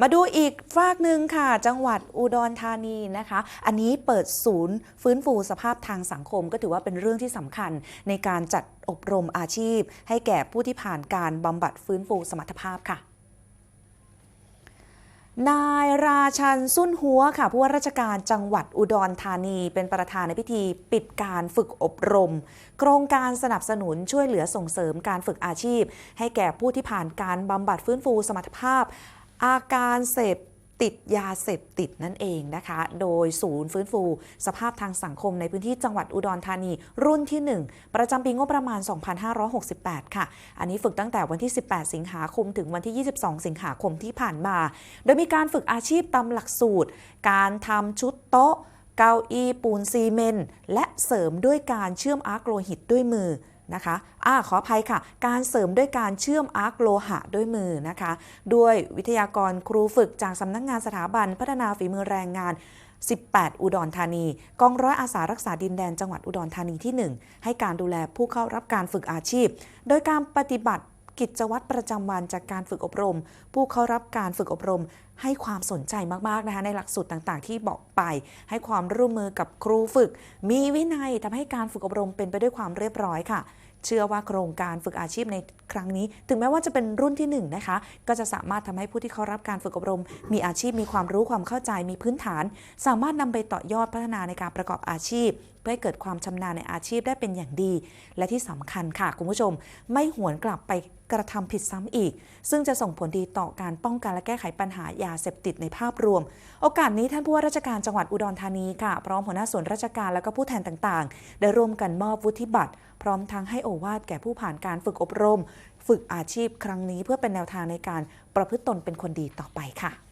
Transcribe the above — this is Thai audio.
มาดูอีกฝากหนึ่งค่ะ จังหวัดอุดรธานีนะคะ อันนี้เปิดศูนย์ฟื้นฟูสภาพทางสังคม ก็ถือว่าเป็นเรื่องที่สำคัญในการจัดอบรมอาชีพ ให้แก่ผู้ที่ผ่านการบำบัดฟื้นฟูสมรรถภาพค่ะนายราชันสุนหัวค่ะผู้ว่าราชการจังหวัดอุดรธานี เป็นประธานในพิธีปิดการฝึกอบรม โครงการสนับสนุนช่วยเหลือส่งเสริมการฝึกอาชีพ ให้แก่ผู้ที่ผ่านการบำบัดฟื้นฟูสมรรถภาพ อาการเสพติดยาเสพติดนั่นเองนะคะ โดยศูนย์ฟื้นฟู สภาพทางสังคมในพื้นที่จังหวัดอุดรธานี รุ่นที่ 1 ประจำปีงบประมาณ 2568 ค่ะ อันนี้ฝึกตั้งแต่วันที่ 18 สิงหาคม ถึงวันที่ 22 สิงหาคมที่ผ่านมา โดยมีการฝึกอาชีพตามหลักสูตร การทำชุดโต๊ะ เก้าอี้ปูนซีเมนต์และเสริมด้วยการเชื่อมอาร์กโลหิตด้วยมือ นะคะอ่าขออภัยค่ะ การเสริมด้วยการเชื่อมอาร์กโลหะด้วยมือนะคะ ด้วยวิทยากรครูฝึกจากสำนักงงานสถาบันพัฒนาฝีมือแรงงาน 18 อุดรธานี กองร้อยอาสารักษาดินแดนจังหวัดอุดรธานีที่ 1 ให้การดูแลผู้เข้ารับการฝึกอาชีพ โดยการปฏิบัติกิจวัตรประจำวันจากการฝึกอบรม ผู้เข้ารับการฝึกอบรม ให้ความสนใจมากๆนะคะในหลักสูตรต่างๆ ที่บอกไป ให้ความร่วมมือกับครูฝึก มีวินัยทำให้การฝึกอบรมเป็นไปด้วยความเรียบร้อยค่ะ เชื่อว่าโครงการฝึกอาชีพในครั้งนี้ ถึงแม้ว่าจะเป็นรุ่นที่1นนะคะ ก็จะสามารถทำให้ผู้ที่เข้ารับการฝึกอบรม มีอาชีพมีความรู้ความเข้าใจมีพื้นฐาน สามารถนำไปต่อยอดพัฒนาในการประกอบอาชีพ เพื่อให้เกิดความชำนาญในอาชีพได้เป็นอย่างดี และที่สำคัญค่ะคุณผู้ชม ไม่หวนกลับไปกระทำผิดซ้ำอีก ซึ่งจะส่งผลดีต่อการป้องกันและแก้ไขปัญหาอย่าาเสพติดในภาพรวม โอกาสนี้ท่านผู้ว่าราชการจังหวัดอุดรธานีค่ะ พร้อมหัวหน้าส่วนราชการและก็ผู้แทนต่างๆ ได้ร่วมกันมอบวุฒิบัตร พร้อมทั้งให้โอวาทแก่ผู้ผ่านการฝึกอบรม ฝึกอาชีพครั้งนี้เพื่อเป็นแนวทางในการประพฤติตนเป็นคนดีต่อไปค่ะ